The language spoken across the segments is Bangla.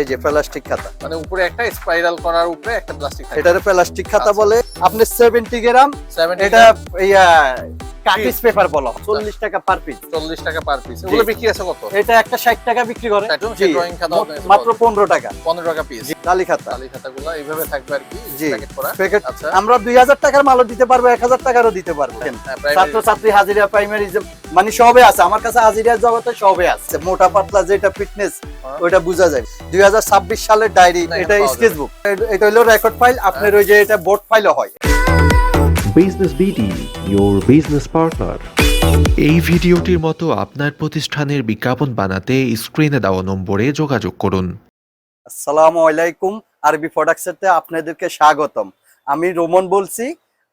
এই যে প্লাস্টিক খাতা। মানে উপরে একটা স্পাইরাল করার উপরে একটা প্লাস্টিক এটার প্লাস্টিক খাতা আচ্ছা। বলে আপনি সেভেন্টি গ্রাম 70 এটা ইয়া কাটিস পেপার বলো। চল্লিশ টাকা পার পিস 40 টাকা পার পিস এগুলো বিক্রি আছে কত? এটা একটা ষাট টাকা বিক্রি করে। সেই খাতা মাত্র পনেরো টাকা। 15 টাকা পিস কালি খাতা। তালি খাতাগুলো এইভাবে থাকবে আর কি প্যাকেট করা। প্যাকেট আচ্ছা। আমরা দুই হাজার টাকার মালও দিতে পারব এক হাজার টাকারও দিতে পারব। হ্যাঁ, ছাত্র ছাত্রী হাজিরা প্রাইমারি মানে সবে আছে আমার কাছে হাজিরা জগতে সবে আছে। মোটা পাতলা যেটা ফিটনেস হ্যাঁ। ওইটা বোঝা যায়। দুই হাজার ছাব্বিশ সালের ডায়েরি এটা এখানে পাওয়া স্কেচ বুক এটা হলো রেকর্ড ফাইল আপনার ওই যে এটা বোর্ড ফাইলও হয়। Business BD, your business partner. এই ভিডিওটির মতো আপনার প্রতিষ্ঠানের বিজ্ঞাপন বানাতে স্ক্রিনে দেওয়া নম্বরে যোগাযোগ করুন। আসসালামু আলাইকুম আরবি প্রোডাক্টসেতে আপনাদেরকে স্বাগতম। আমি রোমন বলছি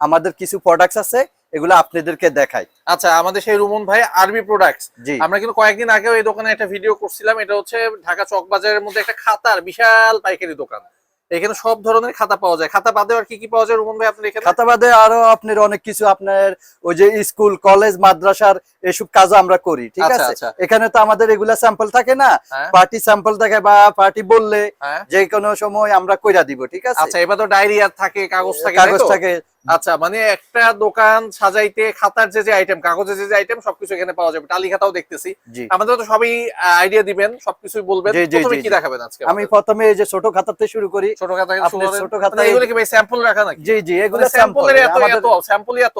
আমাদের কিছু প্রোডাক্টস আছে এগুলো আপনাদেরকে দেখাই। আচ্ছা আমাদের সেই রুমন ভাই আরবি প্রোডাক্টস জি। আমরা কিন্তু কয়েকদিন আগেও এই দোকানে একটা ভিডিও করছিলাম এটা হচ্ছে ঢাকা চক বাজারের মধ্যে একটা খাতার বিশাল পাইকারি দোকান। এখানে সব ধরনের খাতা পাওয়া যায়। খাতা বাদে আর কি কি পাওয়া যায় রুমন ভাই আপনার এখানে? খাতা বাদে আরও আপনার অনেক কিছু আপনার ওই যে স্কুল কলেজ মাদ্রাসার এসব কাজ আমরা করি ঠিক আচ্ছা, আছে? আচ্ছা। এখানে তো আমাদের এগুলা স্যাম্পল থাকে না। পার্টি স্যাম্পল থাকে বা পার্টি বললে হ্যাঁ। যে কোনো সময় আমরা কইরা দিব ঠিক আছে? আচ্ছা এবার তো ডায়রি আর থাকে কাগজ থাকে কাগজ থাকে আচ্ছা মানে একটা দোকান সাজাইতে খাতার যে যে আইটেম কাগজের যে যে আইটেম সবকিছু এখানে পাওয়া যাবে। টালি খাতাও দেখতেছি। আমাদের তো সবই আইডিয়া দিবেন সবকিছুই বলবেন। প্রথমে কি দেখাবেন আজকে আমি প্রথমে এই যে ছোট খাতাতে শুরু করি। ছোট খাতা ছোট খাতায়- মানে এগুলো কি ভাই স্যাম্পল রাখা নাকি? জি জি এগুলো মানে স্যাম্পল স্যাম্পলের এত এত স্যাম্পলই এত?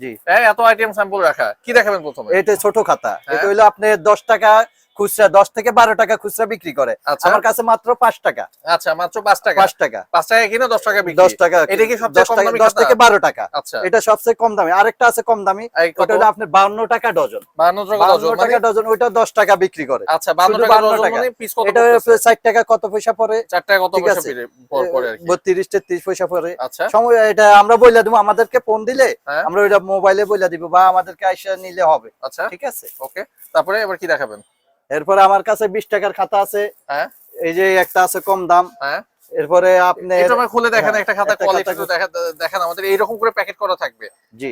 জি। হ্যাঁ এত আইটেম স্যাম্পল রাখা। কি দেখাবেন প্রথমে? এটা ছোট খাতা। হ্যাঁ। এটা হইল আপনি দশ টাকা খুচরা দশ থেকে বারো টাকা খুচরা বিক্রি করে। আচ্ছা। আমার কাছে মাত্র পাঁচ টাকা। আচ্ছা মাত্র পাঁচ টাকা। পাঁচ টাকা। পাঁচ টাকা কিনে দশ টাকা দশ টাকা এটা কি দশ টাকা দশ থেকে বারো টাকা। আচ্ছা। এটা সবচেয়ে কম দামি। আরেকটা আছে কম দামি। ওটা হলো আপনার বাউন্ন টাকা ডজন। বাহান্ন টাকা বাউন্ন ডজন টাকা মানে- ডজন ওইটা দশ টাকা বিক্রি করে। আচ্ছা টাকা 52 টাকা। মানে এটা ষাট টাকা কত পয়সা পরে চার টাকা কত পয়সা। পিরে- বত্রিশ তেত্রিশ পয়সা আচ্ছা। সময় এটা আমরা দিব আমাদেরকে ফোন দিলে হ্যাঁ। আমরা ওইটা মোবাইলে বইলা দিব বা আমাদেরকে আইসা নিলে হবে। আচ্ছা। ঠিক আছে? ওকে তারপরে এবার কি দেখাবেন? এরপরে আমার কাছে বিশ টাকার খাতা আছে। হ্যাঁ। এই যে একটা আছে কম দাম। হ্যাঁ। এরপরে আপনি এটা খুলে দেখেন হ্যাঁ, একটা খাতা কোয়ালিটি দেখেন আমাদের এইরকম করে প্যাকেট করা থাকবে।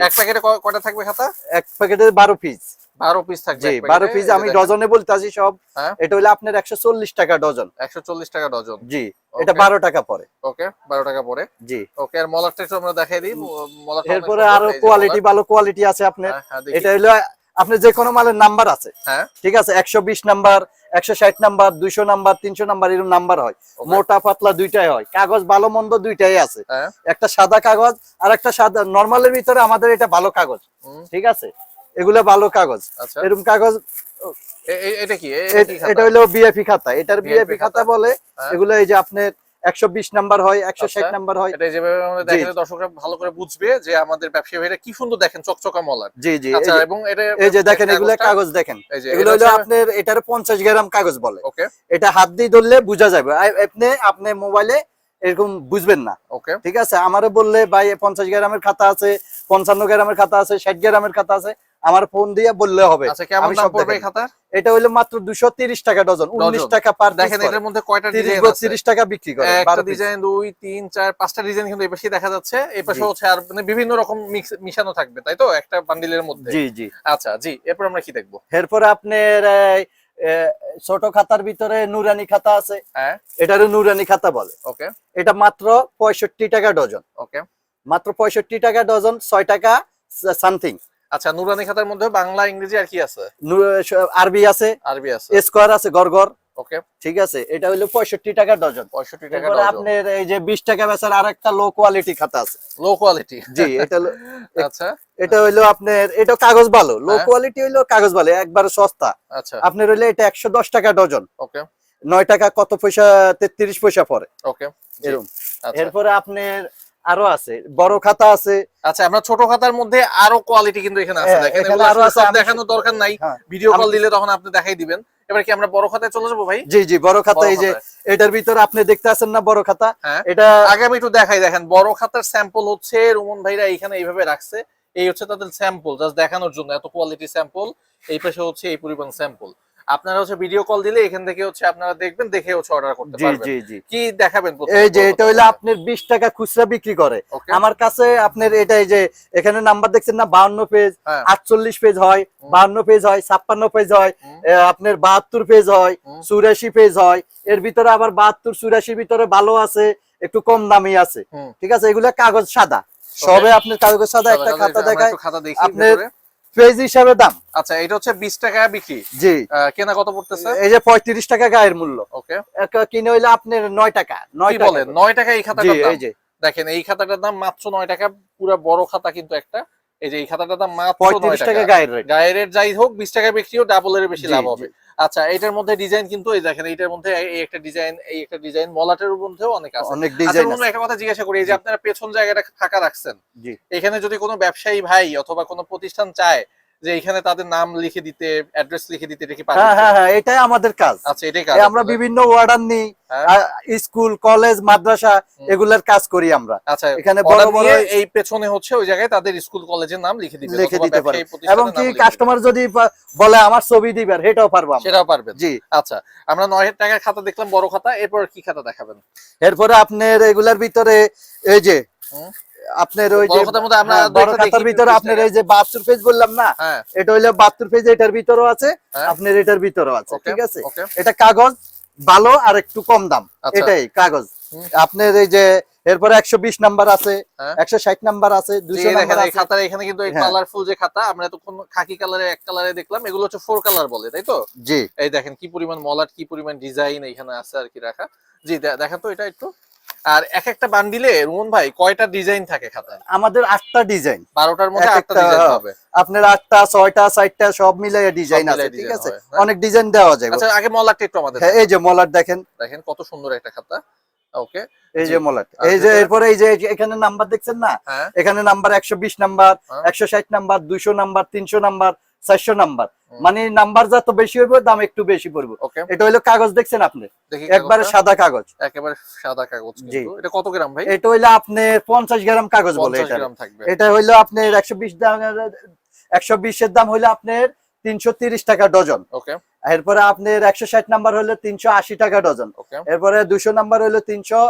এক প্যাকেটে কয়টা থাকবে খাতা? এক প্যাকেটে বারো পিস বারো পিস থাকবে জি। পিস আমি ডজনে বলতেছি সব। হ্যাঁ। এটা হলো আপনার একশো চল্লিশ টাকা ডজন। 140 টাকা ডজন। জি এটা Okay. বারো টাকা পরে ওকে বারো টাকা পরে জি। ওকে আর মলারটা আমরা দেখাই দিই। এরপরে আরও কোয়ালিটি ভালো কোয়ালিটি আছে আপনার। এটা হলো আপনার যে কোনো মালের নাম্বার আছে হ্যাঁ। ঠিক আছে? একশো বিশ নাম্বার একশো ষাট নাম্বার দুইশো নাম্বার তিনশো নাম্বার এরকম নাম্বার হয়। মোটা পাতলা দুইটাই হয়। কাগজ ভালো মন্দ দুইটাই আছে। হ্যাঁ। একটা সাদা কাগজ আর একটা সাদা নর্মালের ভিতরে আমাদের এটা ভালো কাগজ ঠিক আছে? এগুলো ভালো কাগজ। আচ্ছা। এরকম কাগজ এটা কি? এটা হলো বিএপি খাতা। এটার বিএপি খাতা খাতা। বলে হ্যাঁ। এগুলো এই যে আপনার একশো বিশ নাম্বার হয় একশো ষাট আচ্ছা। নাম্বার হয়। এটা যেভাবে আমরা জি। দেখালে দর্শকরা ভালো করে বুঝবে যে আমাদের ব্যবসায়ী ভাইরা কি সুন্দর দেখেন চকচকা মলার জি জি আচ্ছা এবং এটা এই যে দেখেন এগুলো কাগজ দেখেন। এই এগুলো হলো আপনার এটার পঞ্চাশ গ্রাম কাগজ বলে। ওকে। এটা হাত দিয়ে ধরলে বোঝা যাবে। আপনি আপনি মোবাইলে এরকম বুঝবেন না। ওকে। ঠিক আছে? আমারে বললে ভাই পঞ্চাশ গ্রামের খাতা আছে পঞ্চান্ন গ্রামের খাতা আছে ষাট গ্রামের খাতা আছে। আমার ফোন দিয়ে বললে হবে। আচ্ছা কেমন দাম পড়বে খাতা এটা হলো মাত্র দুশো তিরিশ টাকা ডজন উনিশ টাকা পার দেখেন এটার মধ্যে কয়টা ডিজাইন আছে? টাকা বিক্রি করে একটা ডিজাইন দুই তিন চার পাঁচটা ডিজাইন কিন্তু এই পাশে দেখা যাচ্ছে। এই পাশে হচ্ছে আর মানে বিভিন্ন রকম মিক্স মিশানো থাকবে তাই তো? একটা বান্ডিলের মধ্যে। জি জি। আচ্ছা জি এরপর আমরা কি দেখব? এরপরে আপনার ছোট খাতার ভিতরে নুরানি খাতা আছে। হ্যাঁ। এটারও নুরানি খাতা বলে। ওকে। এটা মাত্র পঁয়ষট্টি টাকা ডজন। ওকে। মাত্র পঁয়ষট্টি টাকা ডজন ছয় টাকা সামথিং আচ্ছা নুরানি খাতার মধ্যে বাংলা ইংরেজি আর কি আছে? আরবি আছে আরবি আছে। স্কোয়ার আছে গড়গড়। ওকে। ঠিক আছে এটা হলো পঁয়ষট্টি টাকা ডজন। পঁয়ষট্টি টাকা আপনার এই যে বিশ টাকা বেচার আর একটা লো কোয়ালিটি খাতা আছে। লো কোয়ালিটি জি এটা আচ্ছা। এটা হইল আপনার এটা কাগজ ভালো লো। কোয়ালিটি হইল কাগজ ভালো একবারে সস্তা। আচ্ছা। আপনার হইলে এটা একশো দশ টাকা ডজন। ওকে। নয় টাকা কত পয়সা? তেত্রিশ পয়সা পরে ওকে। এরকম আচ্ছা। এরপরে আপনার আরও আছে। বড় খাতা আছে। আচ্ছা আমরা ছোট খাতার মধ্যে আরও কোয়ালিটি কিন্তু এখানে আছে। হ্যাঁ, দেখেন এগুলো আরও আছে, সব দেখানোর দরকার নাই। হ্যাঁ। ভিডিও কল দিলে তখন আপনি দেখাই দিবেন। এবার কি আমরা বড় খাতায় চলে যাব ভাই? জি জি বড় খাতা এই যে এটার ভিতরে আপনি দেখতে আছেন না বড় খাতা? হ্যাঁ। এটা আগে আমি একটু দেখাই দেখেন বড় খাতার স্যাম্পল হচ্ছে রুমন ভাইরা এইখানে এইভাবে রাখছে। এই হচ্ছে তাদের স্যাম্পল জাস্ট দেখানোর জন্য এত কোয়ালিটি স্যাম্পল এই পাশে হচ্ছে এই পরিমাণ স্যাম্পল আপনারা হচ্ছে ভিডিও কল দিলে এখান থেকে হচ্ছে আপনারা দেখবেন দেখে হচ্ছে অর্ডার করতে পারবেন। জি জি। কি দেখাবেন এই যে এটা হইল আপনার বিশ টাকা খুচরা বিক্রি করে। আমার কাছে আপনার এটা এই যে এখানে নাম্বার দেখছেন না? বাউন্ন পেজ হ্যাঁ। আটচল্লিশ পেজ হয় হুম। বাউন্ন পেজ হয় ছাপ্পান্ন পেজ হয়। আপনার বাহাত্তর পেজ হয় হুম। চুরাশি পেজ হয়। এর ভিতরে আবার বাহাত্তর চুরাশির ভিতরে ভালো আছে একটু কম দামি আছে। ঠিক আছে? এগুলা কাগজ সাদা। সবে আপনার কাগজ সাদা একটা খাতা দেখায়। আপনার। পেজ হিসাবে দাম। আচ্ছা এটা হচ্ছে বিশ টাকা বিক্রি। জি। কেনা কত পড়তেছে? এই যে পঁয়ত্রিশ টাকা গায়ের মূল্য। ওকে। কিনে হইলে আপনার নয় টাকা নয় টাকা বলেন? নয় টাকা এই খাতাটার দাম? এই যে। দেখেন এই খাতাটার দাম মাত্র নয় টাকা পুরো বড় খাতা কিন্তু একটা। এই যে এই খাতাটার দাম মাত্র নয় পঁয়ত্রিশ টাকা। টাকা গায়ের রেট গায়ের রেট যাই হোক বিশ টাকা বিক্রিও ডাবলের বেশি লাভ হবে। আচ্ছা এটার মধ্যে ডিজাইন কিন্তু এই দেখেন এটার মধ্যে এই একটা ডিজাইন এই একটা ডিজাইন মলাটের মধ্যেও অনেক আছে। অনেক আচ্ছা ডিজাইন আছে। একটা কথা জিজ্ঞাসা করি এই যে। আপনারা পেছন জায়গাটা ফাঁকা রাখছেন জি। এখানে যদি কোনো ব্যবসায়ী ভাই অথবা কোনো প্রতিষ্ঠান চায় যে এখানে তাদের নাম লিখে দিতে অ্যাড্রেস লিখে দিতে এটা কি হ্যাঁ হ্যাঁ হ্যাঁ এটাই আমাদের কাজ। আচ্ছা এটাই কাজ আমরা বিভিন্ন অর্ডার নিই হ্যাঁ। স্কুল কলেজ মাদ্রাসা এগুলার কাজ করি আমরা। আচ্ছা এখানে বড় বড় এই পেছনে হচ্ছে ওই জায়গায় তাদের স্কুল কলেজের নাম লিখে দিতে লিখে দিতে পারে এবং কি কাস্টমার যদি বলে আমার ছবি দিবেন সেটাও পারব আমরা। সেটাও পারবেন জি। আচ্ছা আমরা নয় টাকার খাতা দেখলাম বড় খাতা এরপর কি খাতা দেখাবেন? এরপরে আপনার এগুলার ভিতরে এই যে। আপনার ওই যে হ্যাঁ, ভিতরে আপনার টাকা। এই যে বাহাত্তর পেজ বললাম না হ্যাঁ এটা হইল বাহাত্তর পেজ এটার ভিতরেও আছে হ্যাঁ। আপনার এটার ভিতরেও আছে ঠিক আছে এটা কাগজ ভালো আর একটু কম দাম আচ্ছা। এটাই কাগজ আপনার এই যে এরপরে একশো বিশ নাম্বার আছে। একশো ষাট নাম্বার আছে খাতার এখানে কিন্তু এই। কালারফুল যে খাতা আমরা এতক্ষণ খাকি কালারে এক কালারে দেখলাম এগুলো হচ্ছে ফোর কালার বলে তাই তো জি এই দেখেন কি পরিমাণ মলাট কি পরিমাণ ডিজাইন এখানে আছে আর কি রাখা জি দেখেন তো এটা একটু আর এক একটা বান্ডিলে রুমন ভাই কয়টা ডিজাইন থাকে খাতায়? আমাদের আটটা ডিজাইন। বারোটার মধ্যে আটটা একটা, ডিজাইন হ্যাঁ। হবে। আপনার আটটা ছয়টা চারটা সব মিলে ডিজাইন আছে ঠিক আছে? হ্যাঁ। অনেক ডিজাইন দেওয়া যায়। আচ্ছা আগে মলাটটা একটু আমাদের হ্যাঁ এই যে মলাট দেখেন। দেখেন কত সুন্দর একটা খাতা। ওকে। এই যে মলাট। এই যে এরপরে এই যে এখানে নাম্বার দেখছেন না? এখানে নাম্বার একশো বিশ নাম্বার। একশো ষাট নাম্বার দুইশো নাম্বার তিনশো নাম্বার চারশো নাম্বার। মানে নাম্বার যত বেশি হইবে দাম একটু বেশি পড়বে। এটা হইল কাগজ দেখছেন আপনি? একবারে সাদা কাগজ। একেবারে সাদা কাগজ জি। এটা কত গ্রাম ভাই? এটা হইল আপনার পঞ্চাশ গ্রাম কাগজ বলে এটা। এটা হইল আপনার একশো বিশ দাম একশো বিশের দাম হইল আপনার তিনশো তিরিশ টাকা ডজন। এরপরে আপনার একশো ষাট নাম্বার হলো তিনশো আশি টাকা ডজন। এরপরে দুশো নাম্বার হলো তিনশো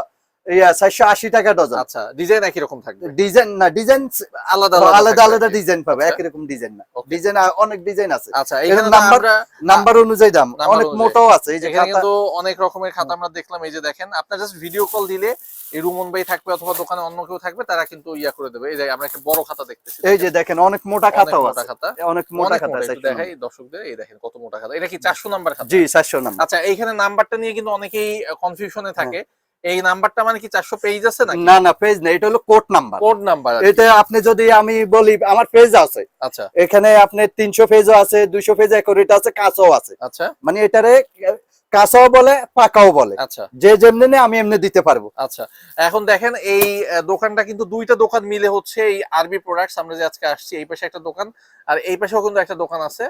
চারশো আশি টাকা ডজন। আচ্ছা ডিজাইন একই রকম থাকবে? ডিজাইন না ডিজাইন আলাদা আলাদা আলাদা ডিজাইন পাবে আচ্ছা। একই রকম ডিজাইন না। ডিজাইন অনেক ডিজাইন আছে। আচ্ছা এখানে নাম্বার নাম্বার অনুযায়ী দাম অনেক। মোটাও আছে এই যে কিন্তু অনেক রকমের খাতা আমরা দেখলাম এই যে দেখেন আপনার জাস্ট ভিডিও কল দিলে এই রুমন ভাই থাকবে অথবা দোকানে অন্য কেউ থাকবে তারা কিন্তু ইয়া করে দেবে। এই যে আমরা একটা বড় খাতা দেখতেছি এই যে দেখেন অনেক মোটা আছে। খাতা। অনেক মোটা খাতা আছে দেখাই দর্শকদের এই দেখেন কত মোটা খাতা। এটা কি চারশো নাম্বার খাতা? জি চারশো নাম্বার। আচ্ছা এইখানে নাম্বারটা নিয়ে কিন্তু অনেকেই কনফিউশনে থাকে। এই নাম্বারটা মানে কি চারশো পেজ আছে নাকি? না না পেজ না এটা হলো কোড নাম্বার কোড নাম্বার এটা আপনি যদি আমি বলি আমার পেজ আছে। আচ্ছা। এখানে আপনার তিনশো পেজও আছে দুইশো পেজ একুরেট আছে কাঁচাও আছে। আচ্ছা। মানে এটারে কাঁচাও বলে পাকাও বলে। আচ্ছা। যে যেমনি নেয় আমি এমনি দিতে পারব। আচ্ছা। এখন দেখেন এই দোকানটা কিন্তু দুইটা দোকান মিলে হচ্ছে এই আরবি প্রোডাক্টস আমরা যে আজকে আসছি এই পাশে একটা দোকান আর এই পাশেও কিন্তু একটা দোকান আছে।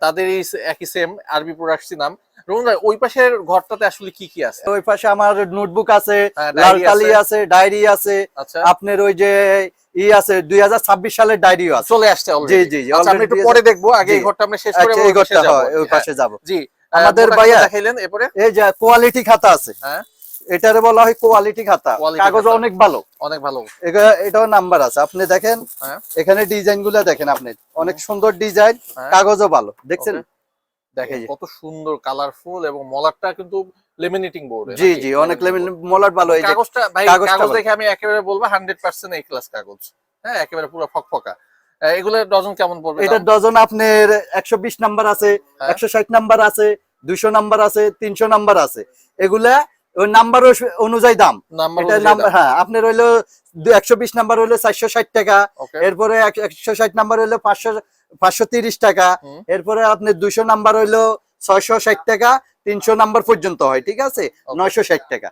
তাদের একই সেম আরবি প্রোডাক্টস নাম। রোহন ভাই ওই পাশের ঘরটাতে আসলে কি কি আছে? ওই পাশে আমার নোটবুক আছে হ্যাঁ, লাল কালি আছে। ডায়েরি আছে আচ্ছা। আপনার ওই যে ই আছে দুই হাজার ছাব্বিশ সালের ডায়েরিও আছে। চলে আসছে already। জি, জি, আচ্ছা, আমরা একটু পরে দেখব আগে এই ঘরটা আমরা শেষ করে আচ্ছা ওই এই পাশে ঘরটা ওই হ্যাঁ, পাশে যাব। জি আমাদের ভাইয়া- দেখাইলেন এরপরে? এই যে কোয়ালিটি খাতা আছে। হ্যাঁ। এটারে বলা হয় কোয়ালিটি খাতা। কাগজ অনেক ভালো। অনেক ভালো। এটাও নাম্বার আছে। আপনি দেখেন হ্যাঁ। এখানে ডিজাইনগুলা দেখেন আপনি। অনেক সুন্দর ডিজাইন হ্যাঁ। কাগজও ভালো। দেখছেন. দেখেন কত সুন্দর কালারফুল এবং মলারটা কিন্তু লেমিনেটিং বোর্ড জি জি অনেক লেভেল মলাট ভালো। এই কাগজটা ভাই কাগজ দেখে আমি একেবারে বলব ক্লাস কাগজ। হ্যাঁ একেবারে পুরো ফকফকা। ডজন কেমন পড়বে ডজন আপনার একশো বিশ নাম্বার আছে হ্যাঁ। নাম্বার আছে দুইশো নাম্বার আছে তিনশো নাম্বার আছে। এগুলা নাম্বার অনুযায়ী দাম। এটা নাম্বার হ্যাঁ আপনার হইল একশো বিশ নাম্বার হইল চারশো ষাট টাকা। এরপরে একশো ষাট নাম্বার হইল পাঁচশো পাঁচশো তিরিশ টাকা। এরপরে আপনার দুইশো নাম্বার হইল ছয়শো ষাট টাকা তিনশো নাম্বার পর্যন্ত হয় ঠিক আছে? নয়শো ষাট টাকা।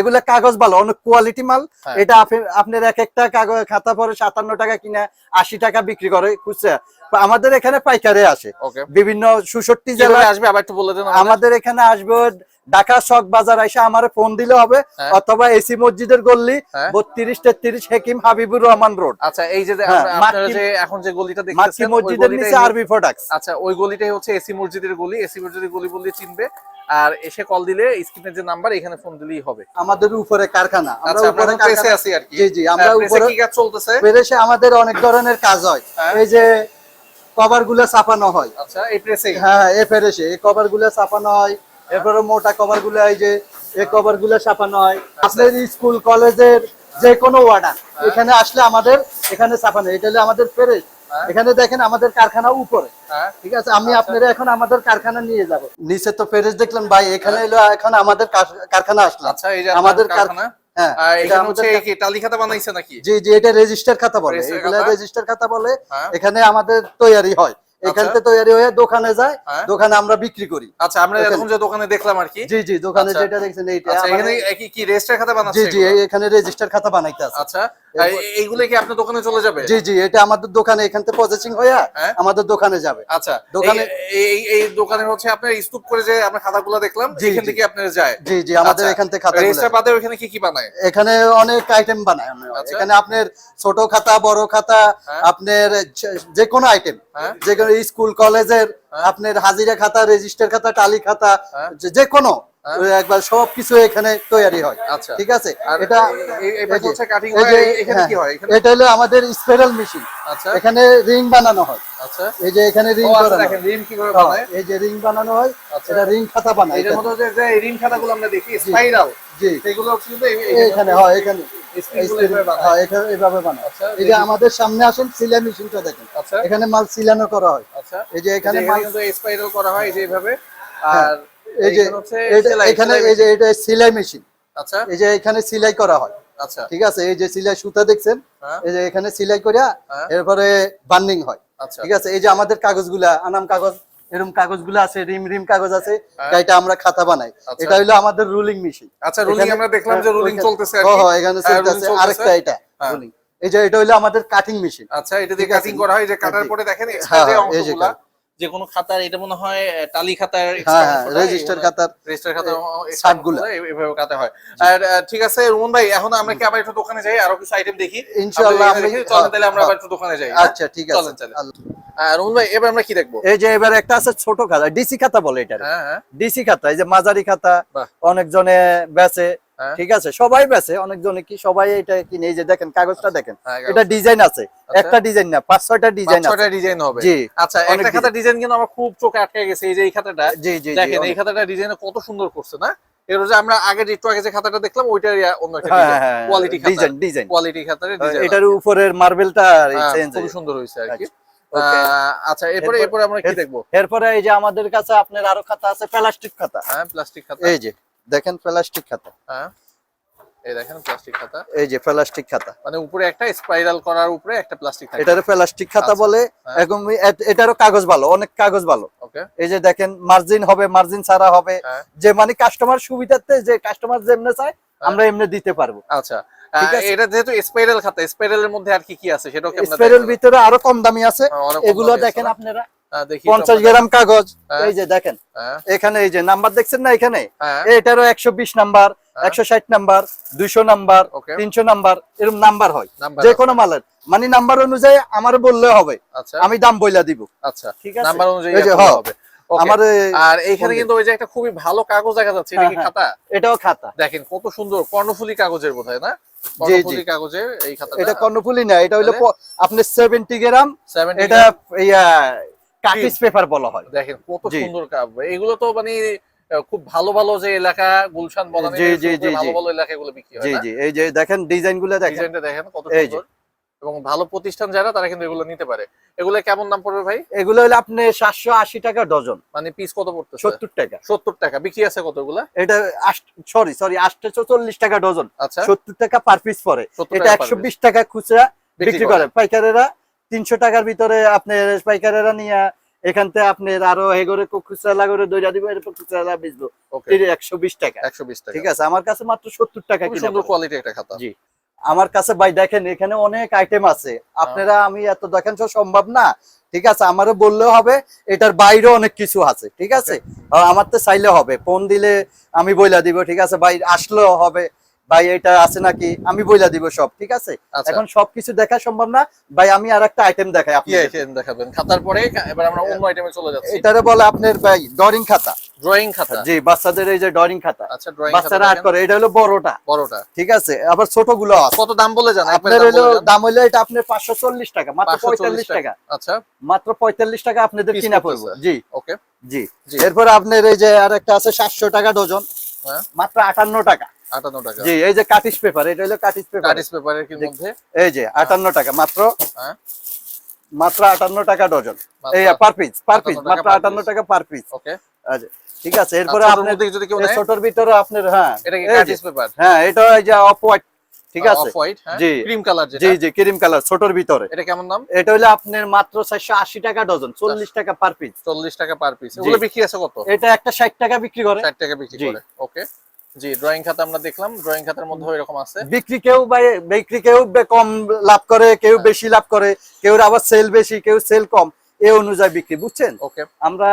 এগুলা কাগজ ভালো অনেক কোয়ালিটি মাল। হ্যাঁ। এটা আপনি- আপনার এক একটা কাগজ খাতা পরে সাতান্ন টাকা কিনা আশি টাকা বিক্রি করে খুচরা আমাদের এখানে পাইকারে আসে। বিভিন্ন সুষট্টি কীভাবে জেলা আসবে? আবার একটু বলে দেন। আমাদের এখানে আসবে ঢাকা শখ বাজার এসে আমার ফোন দিলে হবে হ্যাঁ। অথবা এসি মসজিদের গল্লি হ্যাঁ। বত্রিশ তেত্রিশ হেকিম হাবিবুর রহমান রোড। আচ্ছা এই যে হ্যাঁ, এখন যে গলিটা মাক্কি মসজিদের নিচে আরবি প্রোডাক্টস আচ্ছা ওই গলিটাই হচ্ছে এসি মসজিদের গলি। এসি মসজিদের গলি বললে চিনবে। আর এসে কল দিলে স্ক্রিনের যে নাম্বার এখানে ফোন দিলেই হবে। আমাদের উপরে কারখানা। আমরা আচ্ছা উপরে প্রেসে আছি আর কি। জি জি আমরা উপরে কি কাজ চলতেছে? পেরেছে আমাদের অনেক ধরনের কাজ হয়। এই যে কভারগুলো ছাপানো হয়। আচ্ছা এই প্রেসে হ্যাঁ এ। ফেরেছে এই কভারগুলো ছাপানো হয়। এরপরে মোটা কভারগুলো এই যে এই কভারগুলো ছাপানো হয়। আপনার স্কুল কলেজের যে কোনো অর্ডার এখানে আসলে আমাদের এখানে ছাপানো হয়। এটা হলো আমাদের হ্যাঁ। এখানে দেখেন আমাদের কারখানা উপরে। হ্যাঁ। ঠিক আছে? আমি আপনারা এখন আমাদের কারখানা নিয়ে যাব। নিচে তো ফেরেস দেখলেন ভাই এখানে এলো এখন আমাদের কারখানা আসলো। আচ্ছা এই যে আমাদের কারখানা। হ্যাঁ এটা খাতা বানাইছে নাকি? জি জি এটা রেজিস্টার খাতা বলে। এগুলা খাতা? রেজিস্টার খাতা বলে। হ্যাঁ। এখানে আমাদের তৈরি হয়। এখান আচ্ছা। থেকে তৈরি হয়ে দোকানে যায় হ্যাঁ। দোকানে আমরা বিক্রি করি আচ্ছা আমরা যে দোকানে দেখলাম আর কি জি জি দোকানে আচ্ছা। যেটা দেখছেন এইটা আচ্ছা এখানে কি কি রেজিস্টার খাতা বানাচ্ছে জি এগুলো? এখানে রেজিস্টার খাতা বানাইতে আছে আচ্ছা এইগুলো কি আপনার দোকানে চলে যাবে জি জি এটা আমাদের দোকানে এখান থেকে প্রসেসিং হয়ে। আমাদের দোকানে যাবে আচ্ছা দোকানে- এই এই- দোকানে হচ্ছে আপনার স্তূপ করে যে আমরা খাতাগুলো দেখলাম এখান থেকে আপনার যায় জি জি আমাদের এখান থেকে খাতা রেজিস্টার বাদে ওখানে কি কি বানায় এখানে অনেক আইটেম বানায়। এখানে আপনার ছোট খাতা বড় খাতা হ্যাঁ। আপনার যে- কোনো আইটেম। যে কোনো স্কুল কলেজের হ্যাঁ। আপনার হাজিরা খাতা রেজিস্টার খাতা টালি খাতা হ্যাঁ। যে- কোনো হ্যাঁ। একবার সবকিছু এখানে তৈরি হয় আচ্ছা ঠিক আছে এটা কি এটা হলো আমাদের স্পেরাল মেশিন আচ্ছা এখানে রিং বানানো হয় আচ্ছা এই যে এখানে রিং। রিম কীভাবে হ্যাঁ, বানায় এই যে রিং বানানো হয়। এটা রিং খাতা বানায় এটার। মধ্যে যে- রিম খাতাগুলো আমরা দেখি স্পাইরাল জি কিন্তু এই- এখানে হয় এখানে এভাবে বানায়। হ্যাঁ, এখানে এভাবে বানায় আচ্ছা, এই যে আমাদের সামনে আসেন সিলাই মেশিনটা দেখেন আচ্ছা এখানে মাল সিলানো করা হয় আচ্ছা এই যে এখানে এখানে মাল স্পাইরাল করা হয় এই যে এইভাবে হ্যাঁ, আর এই যে এখানে এই যে এটা সিলাই মেশিন আচ্ছা এই যে এখানে সিলাই করা হয় আচ্ছা ঠিক আছে এই যে সিলাই সুতা দেখছেন হ্যাঁ। এই যে এখানে সিলাই করিয়া হ্যাঁ। এরপরে বার্নিং হয় আচ্ছা ঠিক আছে এই যে আমাদের কাগজগুলা আনাম কাগজ এরকম কাগজগুলো আছে রিম রিম কাগজ আছে হ্যাঁ। এটা আমরা খাতা বানাই আচ্ছা। এটা হলো আমাদের রুলিং মেশিন আচ্ছা রুলিং আমরা দেখলাম যে রুলিং চলতেছে আর কি। হ্যাঁ, এখানে হ্যাঁ, চলতেছে আরেকটা এটা হ্যাঁ। রুলিং এই যে এটা হলো আমাদের কাটিং মেশিন আচ্ছা এটা দিয়ে কাটিং করা হয় যে কাটার পরে দেখেন এক্সট্রা হ্যাঁ, যে অংশগুলো। যে কোনো খাতার এটা মনে হয় টালি খাতার হ্যাঁ হ্যাঁ রেজিস্টার খাতার রেজিস্টার খাতার শার্টগুলা। এভাবে কাটা হয় আর ঠিক আছে রুমন ভাই এখন আমরা কি আবার একটু দোকানে যাই আরও কিছু আইটেম দেখি ইনশাআল্লাহ আমরা চলেন তাহলে আমরা হ্যাঁ, আবার একটু দোকানে যাই? আচ্ছা ঠিক আছে চলেন, চলেন। রুমন ভাই এবার আমরা কি দেখব এই যে এবার একটা আছে ছোট খাতা ডিসি খাতা বলে এটা ডিসি খাতা এই যে মাঝারি খাতা। অনেকজনে বেচে। ঠিক আছে সবাই বেছে অনেকজনে কি সবাই এটা কিনে এই যে দেখেন কাগজটা দেখেন হ্যাঁ, এটা ডিজাইন আছে একটা ডিজাইন না পাঁচ ছয়টা ডিজাইন ছয়টা ডিজাইন হবে। জি, আচ্ছা একটা খাতার ডিজাইন। কিন্তু আমার খুব চোখে আটকে গেছে এই যে এই খাতাটা। জি জি দেখেন এই খাতাটা ডিজাইন কত সুন্দর করছে না? এর যে আমরা আগে যে একটু আগে যে খাতাটা দেখলাম ওইটার অন্য একটা হ্যাঁ, ডিজাইন হ্যাঁ, কোয়ালিটি ডিজাইন ডিজাইন। কোয়ালিটি খাতার ডিজাইন এটার উপরের মার্বেলটা চেঞ্জ খুব সুন্দর হয়েছে আর কি। আহ, আচ্ছা এরপরে এরপরে আমরা কি দেখব? এরপরে এই যে আমাদের কাছে আপনার আরও খাতা আছে প্লাস্টিক খাতা। হ্যাঁ প্লাস্টিক খাতা। এই যে দেখেন প্লাস্টিক খাতা। হ্যাঁ। এই দেখেন প্লাস্টিক খাতা। এই যে প্লাস্টিক খাতা। মানে উপরে একটা স্পাইরাল করার উপরে একটা প্লাস্টিক থাকে। এটারও প্লাস্টিক খাতা আচ্ছা, বলে হ্যাঁ। এখন এটারও কাগজ ভালো অনেক কাগজ ভালো। এই যে দেখেন মার্জিন হবে মার্জিন ছাড়া হবে। হ্যাঁ। যে মানে কাস্টমার সুবিধাতে যে কাস্টমার যেমনে চায় আমরা এমনি দিতে পারব। আচ্ছা। এটা যেহেতু স্পাইরাল খাতা স্পাইরালের মধ্যে আর কি কি আছে সেটাও দেখব? ভিতরে আরও কম দামি আছে। এগুলো দেখেন আপনারা। পঞ্চাশ গ্রাম কাগজ। হ্যাঁ। এই যে দেখেন হ্যাঁ। এখানে এই যে নাম্বার দেখছেন না এখানে? হ্যাঁ। এটারও একশো বিশ নাম্বার হ্যাঁ। একশো ষাট নাম্বার দুইশো নাম্বার তিনশো নাম্বার এরকম নাম্বার হয়। যে কোনো মালের। মানে নাম্বার অনুযায়ী আমার বললে হবে। আচ্ছা। আমি দাম বইলা দিব। আচ্ছা। ঠিক আছে? নাম্বার অনুযায়ী হ্যাঁ। হবে। আমার আর এইখানে কিন্তু ওই যে একটা খুবই ভালো কাগজ দেখা যাচ্ছে। এটা কি হ্যাঁ, খাতা? এটাও খাতা। দেখেন কত সুন্দর কর্ণফুলি কাগজের বোধহয় না? জি। কর্ণফুলি কাগজের এই খাতাটা। এটা কর্ণফুলি না এটা হইল তাহলে? প- সেভেন্টি গ্রাম 70 এটা ইয়া কাটিস পেপার বলা হয়। দেখেন কত সুন্দর কাগজ এগুলো তো মানে খুব ভালো ভালো যে এলাকা গুলশান জি, জি, জি, ভালো ভালো এলাকাগুলো বিক্রি হয় জি জি এই যে দেখেন দেখেন। ডিজাইনটা দেখেন কত সুন্দর এবং ভালো প্রতিষ্ঠান যারা তারা কিন্তু এগুলো নিতে পারে। এগুলো কেমন দাম পড়বে ভাই? এগুলো হলো আপনি সাতশো আশি টাকা ডজন। মানে পিস কত পড়তেছে? সত্তর টাকা। সত্তর টাকা। বিক্রি আছে কতগুলা? এটা সরি সরি আটশো চল্লিশ টাকা ডজন। আচ্ছা। সত্তর টাকা পার পিস পরে 70 এটা একশো বিশ টাকা খুচরা বিক্রি বিক্রি করে। করে। পাইকারেরা তিনশো টাকার ভিতরে আপনার পাইকারেরা নিয়ে এখান থেকে আপনার আরও লাগরে দইরা দিব এরপর বেচবো। একশো বিশ টাকা। একশো বিশ টাকা। ঠিক আছে আমার কাছে মাত্র সত্তর টাকা সুন্দর কোয়ালিটি একটা খাতা। জি। আমার কাছে ভাই দেখেন এখানে অনেক আইটেম আছে। আপনারা আমি এত দেখান তো সম্ভব না। ঠিক আছে আমারও বললেও হবে এটার বাইরে অনেক কিছু আছে। ঠিক আছে? আমার তো চাইলে হবে। ফোন দিলে আমি বইলা দিব ঠিক আছে? ভাই আসলেও হবে। ভাই এটা আছে নাকি? আমি বইলা দিব সব ঠিক আছে? আচ্ছা। এখন সবকিছু দেখা সম্ভব না। ভাই আমি আর একটা আইটেম দেখাই আপনি আইটেম দেখাবেন? খাতার পরে এবার আমরা অন্য আইটেমে চলে যাচ্ছি। এটারে বলে আপনার ভাই ড্রয়িং খাতা। ড্রয়িং খাতা। জি বাচ্চাদের এই যে ড্রয়িং খাতা। আচ্ছা ড্রয়িং খাতা বাচ্চারা আর্ট করে এটা হলো বড়টা। বড়টা। ঠিক আছে? আবার ছোটগুলো আছে। কত দাম বলে জান আপনার হলো দাম হলো এটা আপনার পাঁচশো চল্লিশ টাকা মাত্র পঁয়তাল্লিশ টাকা। আচ্ছা। মাত্র পঁয়তাল্লিশ টাকা আপনাদের কিনা। পড়ব। জি। ওকে জি। এরপর আপনার এই যে আর একটা আছে সাতশো টাকা ডজন। হ্যাঁ। মাত্র আটান্ন টাকা। আটান্ন টাকা। জি এই যে কাটিস পেপার এটা হলো কাটিস পেপার। কাটিস পেপারের কি মধ্যে? এই যে আটান্ন টাকা মাত্র হ্যাঁ। মাত্র আটান্ন টাকা ডজন। এই পার পিস পার পিস মাত্র per আটান্ন piece। টাকা পার পিস ওকে ঠিক আছে এরপরে ছোটর আপনার যদি কেউ নেয় ছোটর ভিতরে আপনার হ্যাঁ এটা কি যে, কাটিস পেপার? হ্যাঁ এটা এই যে অফ হোয়াইট ঠিক আছে? অফ হোয়াইট হ্যাঁ ক্রিম কালার যেটা। জি জি ক্রিম কালার ছোটর ভিতরে। এটা কেমন দাম? এটা হলো আপনার মাত্র চারশো আশি টাকা ডজন চল্লিশ টাকা পার পিস চল্লিশ টাকা পার পিস এগুলো বিক্রি আছে কত? এটা একটা ষাট টাকা বিক্রি করে। ষাট টাকা বিক্রি করে ওকে জি ড্রয়িং খাতা আমরা দেখলাম। ড্রয়িং খাতার মধ্যে এরকম আছে। বিক্রি কেউ বিক্রি কেউ কম লাভ করে কেউ হ্যাঁ। বেশি লাভ করে কেউ আবার সেল বেশি কেউ সেল কম এই অনুযায়ী বিক্রি বুঝছেন? ওকে আমরা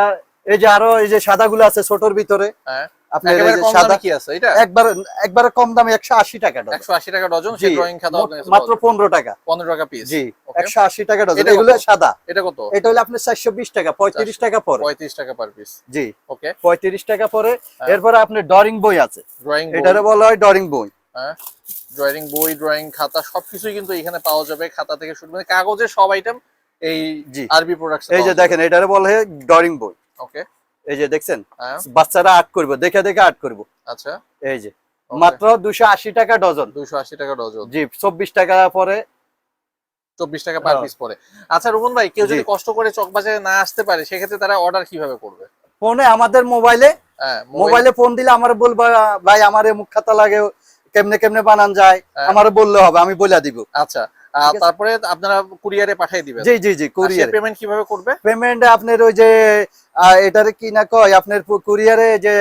এই যে আরও এই যে সাদা গুলো আছে ছোটর ভিতরে হ্যাঁ। আপনার সাদা কি আছে এটা? একবার একবারে কম দামে একশো আশি টাকা ডজন। টাকা ডজন সেই ড্রয়িং খাতা মাত্র পনেরো টাকা। পনেরো টাকা পিস জি Okay. একশো আশি টাকা ডজন। এগুলো সাদা। এটা কত? এটা হলো আপনার চারশো বিশ টাকা পঁয়ত্রিশ টাকা পরে। পঁয়ত্রিশ টাকা পার পিস জি ওকে পঁয়ত্রিশ টাকা পরে। হ্যাঁ। এরপরে আপনার ডরিং বই আছে। ড্রয়িং এটারে বলা হয় ডরিং বই। হ্যাঁ। ড্রয়িং বই ড্রয়িং খাতা সবকিছুই কিন্তু এখানে পাওয়া যাবে খাতা থেকে শুরু কাগজের সব আইটেম এই জি। আরবি প্রোডাক্টস এই যে দেখেন এটারে বলা হয় ডরিং বই। ওকে এই যে দেখছেন? হ্যাঁ। বাচ্চারা আর্ট করবে দেখে দেখে আর্ট করব। আচ্ছা। এই যে। মাত্র দুশো আশি টাকা ডজন। দুইশো আশি টাকা ডজন। জি চব্বিশ টাকা পরে। চব্বিশ টাকা পার হ্যাঁ। পিস পরে। আচ্ছা রুমন ভাই কেউ যদি কষ্ট করে না আসতে পারে সেক্ষেত্রে তারা অর্ডার কীভাবে করবে? ফোনে আমাদের মোবাইলে। হ্যাঁ মোবাইলে। ফোন দিলে আমার বলব ভাই আমার মুখ খাতা লাগে কেমনে কেমনে বানান যায়। আমার বললে হবে আমি বলে দিব। আচ্ছা। তারপরে আপনারা কুরিয়ারে পাঠিয়ে দিবেন। জি জি জি কুরিয়ার পেমেন্ট কীভাবে করবে? পেমেন্ট আপনার ওই যে এটারে কি না কয় আপনার কুরিয়ারে যে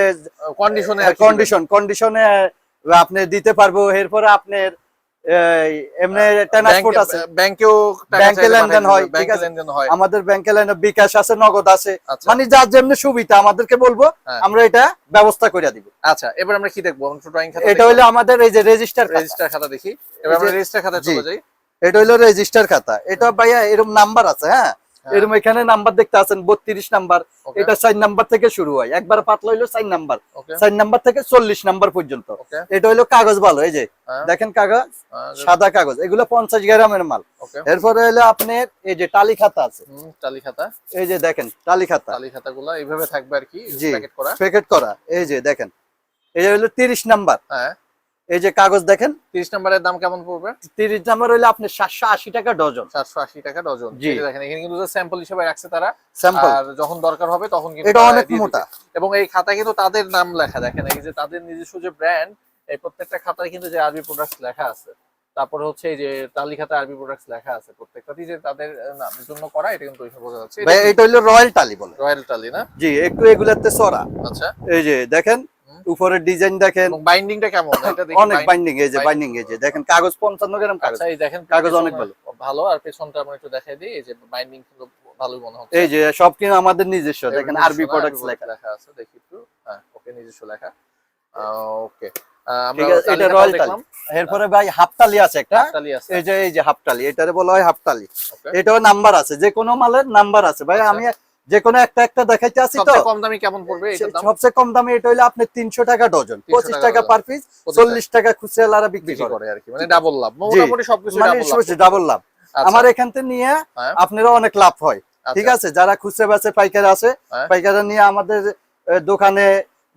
কন্ডিশনে কন্ডিশন কন্ডিশনে আপনি দিতে পারব। এরপরে আপনার এই, এমনি ট্রান্সপোর্ট আছে। ব্যাংকেও ব্যাংকে লেনদেন হয়, ঠিক আছে। হয়। আমাদের ব্যাংকে বিকাশ আছে নগদ আছে। আচ্ছা। মানে যার যেমনি সুবিধা আমাদেরকে বলব হ্যাঁ। আমরা এটা ব্যবস্থা করে দিব। আচ্ছা এবার আমরা কি দেখব? এটা হলো আমাদের এই যে রেজিস্টার রেজিস্টার খাতা। দেখি। এবার আমরা রেজিস্টার খাতা চলে যাই। এটা হলো রেজিস্টার খাতা। এটা ভাইয়া এরকম নাম্বার আছে হ্যাঁ? হ্যাঁ। এরকম এখানে নাম্বার দেখতে আছেন বত্রিশ নাম্বার এটা চার নাম্বার থেকে শুরু হয়। একবার পাতলা হইল সাইন নাম্বার সাইন নাম্বার থেকে চল্লিশ নাম্বার পর্যন্ত। এটা হইল কাগজ ভালো এই যে। হ্যাঁ, দেখেন কাগজ? সাদা কাগজ। এগুলো পঞ্চাশ গ্রামের মাল। এরপরে হলো আপনার এই যে টালি খাতা আছে। টালি খাতা। এই যে দেখেন টালি খাতা। টালি খাতাগুলো এইভাবে থাকবে আর কি। প্যাকেট করা। প্যাকেট করা। এই যে দেখেন। এই যে হলো তিরিশ নাম্বার হ্যাঁ। এই যে কাগজ দেখেন তিরিশ নাম্বারের দাম কেমন পড়বে? তিরিশ নাম্বার হইল আপনার সাতশো আশি টাকা ডজন। চারশো আশি টাকা ডজন। জি। দেখেন এখানে কিন্তু স্যাম্পল হিসেবে রাখছে তারা। স্যাম্পল আর যখন দরকার হবে তখন কিন্তু এটা অনেক মোটা। এবং এই খাতা কিন্তু তাদের নাম লেখা দেখেন এই যে তাদের নিজস্ব যে ব্র্যান্ড এই প্রত্যেকটা খাতায় কিন্তু যে আরবি প্রোডাক্ট লেখা আছে। তারপরে হচ্ছে এই যে তালি খাতা আরবি প্রোডাক্টস লেখা আছে প্রত্যেকটাতেই যে তাদের নামের জন্য করা এটা কিন্তু ওইসব বোঝা যাচ্ছে। ভাই এটা হইল রয়্যাল টালি বলে। রয়্যাল টালি না? জি একটু এগুলাতে সরা। আচ্ছা। এই যে দেখেন। উপরের ডিজাইন দেখেন। বাইন্ডিংটা কেমন? এটা দেখি অনেক বাইন্ডিং এই যে বাইন্ডিং এই যে দেখেন কাগজ পঞ্চান্ন গ্রাম কাগজ। আচ্ছা এই দেখেন কাগজ অনেক পেছনে ভালো আর পেছনটা আমরা একটু দেখাই দিই এই যে বাইন্ডিং কিন্তু মনে হচ্ছে। এই যে সব কিন্তু আমাদের নিজস্ব দেখেন আরবি প্রোডাক্টস লেখা। লেখা আছে দেখি একটু। হ্যাঁ ওকে নিজস্ব লেখা। ওকে। এটা রয়্যাল টালি। এরপরে ভাই হাফটালি আছে একটা। এই যে এই যে হাফটালি এটারে বলা হয় হাফটালি ওকে। এটাও নাম্বার আছে যে কোনো মালের নাম্বার আছে। ভাই আচ্ছা। আমি যে কোনো একটা একটা দেখাইতে আছি তো? সবচেয়ে কম দামি কেমন পড়বে সবচেয়ে কম দামে এটা হইল আপনি তিনশো টাকা ডজন 300 পঁচিশ টাকা টাকা পার পিস 25 চল্লিশ টাকা খুচরা বিক্রি বিক্রি করে। আর কি মানে ডাবল লাভ। মোটামুটি সবকিছু মানে ডাবল লাভ। ডাবল লাভ। আচ্ছা, আমার এখান থেকে নিয়ে হ্যাঁ, আপনারও অনেক লাভ হয়। আচ্ছা, ঠিক আছে যারা খুচরা বেচে পাইকার আছে হ্যাঁ। পাইকাররা নিয়ে আমাদের দোকানে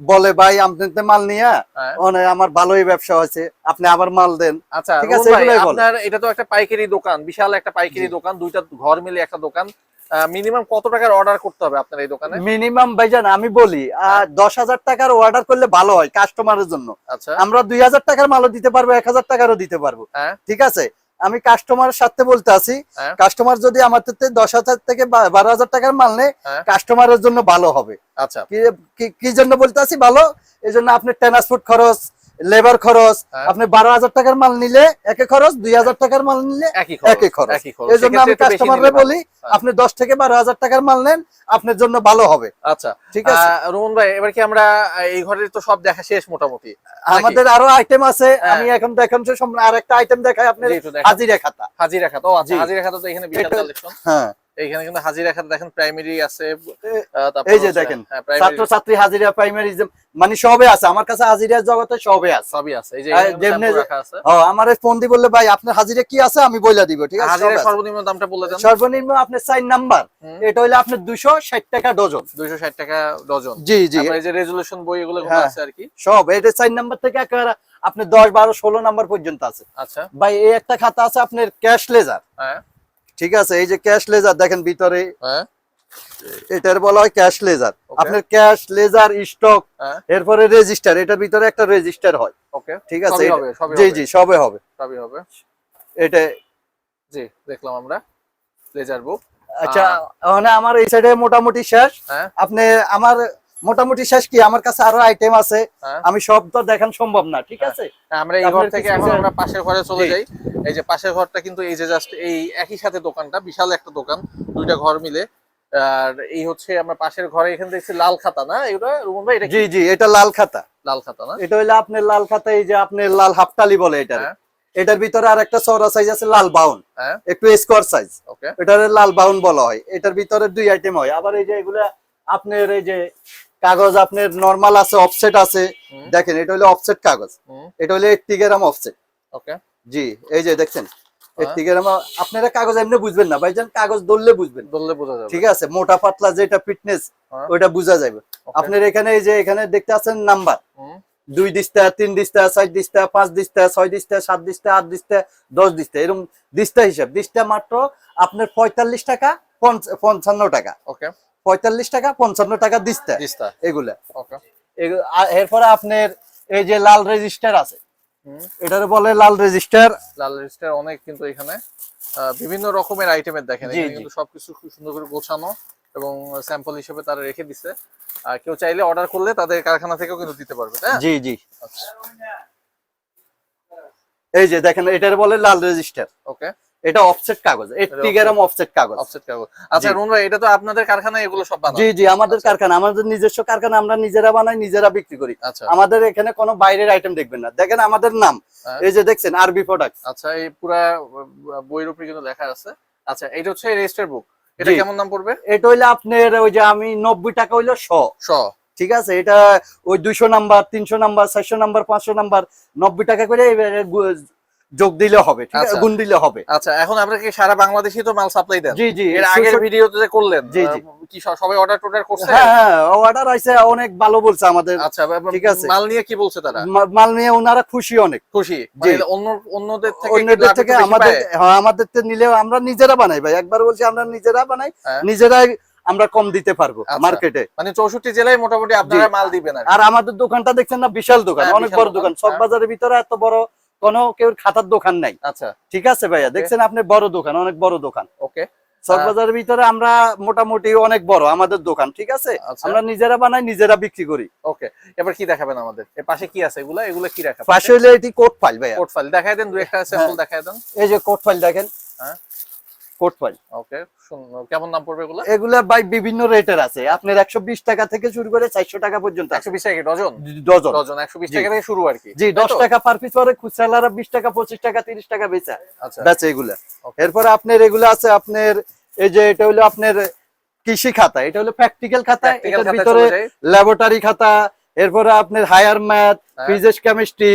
বলে ভাই আপনাদের মাল নিয়ে হ্যাঁ। অনেক আমার ভালোই ব্যবসা হয়েছে আপনি আবার মাল দেন। আচ্ছা ঠিক আছে। আপনার এটা তো একটা পাইকারি দোকান বিশাল একটা পাইকারি দোকান দুইটা ঘর মিলে একটা দোকান। মিনিমাম কত টাকার অর্ডার করতে হবে আপনার এই দোকানে? মিনিমাম ভাইজান আমি বলি আর দশ হাজার টাকার অর্ডার করলে ভালো হয় কাস্টমারের জন্য। আচ্ছা। আমরা দুই হাজার টাকার মালও দিতে পারব এক হাজার টাকারও দিতে পারব। হ্যাঁ। ঠিক আছে? আমি কাস্টমারের সাথে বলতে আছি হ্যাঁ। কাস্টমার যদি আমার দশ হাজার থেকে বারো হাজার টাকার মাল নেয় হ্যাঁ। কাস্টমারের জন্য ভালো হবে। আচ্ছা। কি- জন্য বলতে আছি ভালো? এই জন্য আপনার ট্রান্সপোর্ট খরচ লেবার খরচ হ্যাঁ। আপনি বারো হাজার টাকার মাল নিলে একে খরচ দুই হাজার টাকার মাল নিলে একই খরচ এই জন্য আমি কাস্টমাররে। বলি হ্যাঁ। আপনি দশ থেকে বারো হাজার টাকার মাল নেন আপনার জন্য ভালো হবে আচ্ছা ঠিক আছে রোহন ভাই এবার কি আমরা এই ঘরের তো সব দেখা শেষ মোটামুটি আমাদের আরও আইটেম আছে হ্যাঁ। আমি এখন দেখান আর একটা আইটেম দেখাই আপনার দেখান। হাজিরা খাতা হাজিরা খাতা ও আচ্ছা। হাজিরা খাতা তো এখানে বিশাল কালেকশন হ্যাঁ এখানে কিন্তু হাজিরা খাতা দেখেন প্রাইমারি আছে এই যে দেখেন হ্যাঁ, ছাত্র ছাত্রী হাজিরা প্রাইমারি মানে সবে আছে আমার কাছে হাজিরা জগতে সবে আছে। সবই আছে এই যে যেমনি- sample রাখা আছে। ও আমার ফোন দি বললে ভাই আপনার হাজিরা কি আছে? আমি বইলা দিব ঠিক আছে? হাজিরা সর্বনিম্ন দামটা বলে দেন। সর্বনিম্ন আপনার সাইন নাম্বার এটা হইলে আপনার দুশো ষাট টাকা ডজন। 260 টাকা ডজন। জি জি। এই যে রেজুলেশন বই এগুলো হ্যাঁ। আছে আর কি। সব এটা সাইন নাম্বার থেকে একেবারে আপনি দশ বারো ষোলো নাম্বার পর্যন্ত আছে। আচ্ছা। ভাই এই একটা খাতা আছে আপনার ক্যাশ লেজার। হ্যাঁ। ঠিক আছে এই যে ক্যাশ লেজার দেখেন ভিতরে। হ্যাঁ। এটার বলা হয় ক্যাশ লেজার আপনার ক্যাশ লেজার স্টক এরপরে রেজিস্টার এটার ভিতরে একটা রেজিস্টার হয়। ওকে ঠিক আছে জি জি সবে হবে। সবই হবে। এটা জি দেখলাম আমরা। লেজার বুক আচ্ছা মানে আমার এই সাইডে মোটামুটি শেষ। হ্যাঁ। আপনি আমার মোটামুটি শেষ কি? আমার কাছে আরও আইটেম আছে। হ্যাঁ। আমি সব তো দেখান সম্ভব না ঠিক হ্যাঁ। আছে? আমরা এই ঘর থেকে এখন আমরা পাশের ঘরে চলে যাই। এই যে পাশের ঘরটা কিন্তু এই যে জাস্ট এই একই সাথে দোকানটা বিশাল একটা দোকান দুইটা ঘর মিলে। আর এই হচ্ছে আমরা পাশের ঘরে এখানে দেখছি লাল খাতা না? এটা রুমন ভাই এটা জি জি এটা লাল খাতা। লাল খাতা না? এটা হইল আপনার লাল খাতা এই যে আপনার লাল হাফটালি বলে এটা হ্যাঁ। এটার ভিতরে আর একটা চওড়া সাইজ আছে লাল বাউন। হ্যাঁ। একটু স্কোয়ার সাইজ ওকে এটার লাল বাউন বলা হয়। এটার ভিতরে দুই আইটেম হয়। আবার এই যে এগুলা আপনার এই যে কাগজ আপনার নরমাল আছে অফসেট আছে। দেখেন এটা হলো অফসেট কাগজ। এটা হলো এইটটি গ্রাম অফসেট ওকে জি এই যে দেখছেন হ্যাঁ। গ্রাম আপনারা কাগজ এমনি বুঝবেন না ভাইজান কাগজ বুঝবেন। বললে বোঝা যাবে। ঠিক আছে মোটা পাতলা যেটা ফিটনেস হ্যাঁ। ওইটা বোঝা যাবে। আপনার এখানে এই যে এখানে দেখতে আছেন নাম্বার দুই দিস্তা তিন দিস্তা চার দিস্তা পাঁচ দিস্তা ছয় দিস্তা সাত দিস্তা আট দিস্তা দশ দিস্তা এরকম দিস্তা হিসাব। দিস্তা মাত্র আপনার পঁয়তাল্লিশ টাকা পঞ্চ- পঞ্চান্ন টাকা। ওকে পঁয়তাল্লিশ টাকা পঞ্চান্ন টাকা দিস্তা। দিস্তা। এগুলা। এরপরে আপনার এই যে লাল রেজিস্টার আছে এটার বলে লাল রেজিস্টার। লাল রেজিস্টার অনেক কিন্তু এখানে বিভিন্ন রকমের আইটেমের দেখেন কিন্তু সবকিছু খুব সুন্দর করে গোছানো এবং স্যাম্পল হিসেবে তারা রেখে দিছে। আর কেউ চাইলে অর্ডার করলে তাদের কারখানা থেকেও কিন্তু দিতে পারবে জি জি। আচ্ছা। এই যে দেখেন এটার বলে লাল রেজিস্টার। ওকে। এটা অফসেট কাগজ এইটটি offset। গ্রাম অফসেট কাগজ। অফসেট কাগজ। আচ্ছা জি। রুন ভাই এটা তো আপনাদের কারখানায় এগুলো সব বানানো। জি জি আমাদের আচ্ছা। কারখানা আমাদের নিজস্ব কারখানা আমরা নিজেরা বানাই নিজেরা বিক্রি করি। আচ্ছা। আমাদের এখানে কোনো বাইরের আইটেম দেখবেন না। দেখেন আমাদের নাম হ্যাঁ। এই যে দেখছেন আরবি প্রোডাক্ট আচ্ছা এই পুরা বইয়ের উপরে কিন্তু লেখা আছে। আচ্ছা এটা হচ্ছে রেজিস্টার বুক এটা কেমন দাম পড়বে? এটা হইলে আপনার ওই যে আমি নব্বই টাকা হইল শ। শ। ঠিক আছে এটা ওই দুইশো নাম্বার তিনশো নাম্বার চারশো নাম্বার পাঁচশো নাম্বার নব্বই টাকা করে যোগ দিলে হবে আচ্ছা। গুণ দিলে হবে আচ্ছা এখন আমরা কি সারা বাংলাদেশে তো মাল সাপ্লাই দেন জি জি এর আগের ভিডিওতে করলেন জি, জি। কি সবাই অর্ডার টোডার করছে হ্যাঁ হ্যাঁ অর্ডার আইছে অনেক ভালো বলছে আমাদের আচ্ছা ঠিক আছে। মাল নিয়ে কি বলছে তারা মাল নিয়ে ওনারা খুশি অনেক খুশি জি। মানে অন্য অন্যদের থেকে অন্যদের থেকে আমাদের? হ্যাঁ আমাদের তো নিলেও আমরা নিজেরা বানাই ভাই একবার বলছি আমরা নিজেরা বানাই হ্যাঁ। নিজেরাই আমরা কম দিতে পারব আচ্ছা। মার্কেটে মানে চৌষট্টি জেলায় মোটামুটি আপনারা মাল দিবেন আর আমাদের দোকানটা দেখছেন না বিশাল দোকান হ্যাঁ, অনেক বড় দোকান, সব হ্যাঁ। বাজারের ভিতরে এত বড় কোনো কেউ খাতার দোকান নাই। আচ্ছা। ঠিক আছে ভাইয়া? দেখছেন আপনি বড় দোকান অনেক বড় দোকান। ওকে সব বাজারের ভিতরে আমরা মোটামুটি অনেক বড় আমাদের দোকান ঠিক আছে? আচ্ছা। আমরা নিজেরা বানাই নিজেরা বিক্রি করি। ওকে এবার কি দেখাবেন আমাদের? এর পাশে কি আছে এগুলা? এগুলা কি রাখা পাশে হইলে এটি কোট ফাইল ভাইয়া। Coat file. দেখায় দেন দুই একটা আছে দেখায় দেন। এই যে কোট ফাইল দেখেন। হ্যাঁ। কোট ফাইল ওকে কেমন দাম পড়বে এগুলা? এগুলা ভাই বিভিন্ন রেটের আছে। আপনার একশো বিশ টাকা থেকে শুরু করে চারশো টাকা পর্যন্ত আছে। একশো বিশ টাকা ডজন? ডজন। ডজন একশো বিশ জি। টাকা থেকে শুরু আর কি। জি তাই দশ তো? টাকা পার পিস পরে খুচরালারা বিশ টাকা পঁচিশ টাকা তিরিশ টাকা বেচা। আচ্ছা। বেচে এগুলা. এরপরে আপনার এগুলো আছে আপনার এই যে এটা হলো আপনার কৃষি খাতা এটা হলো প্র্যাকটিক্যাল খাতা এটার ভিতরে ল্যাবরেটরি খাতা এরপরে আপনার higher math. Physics chemistry.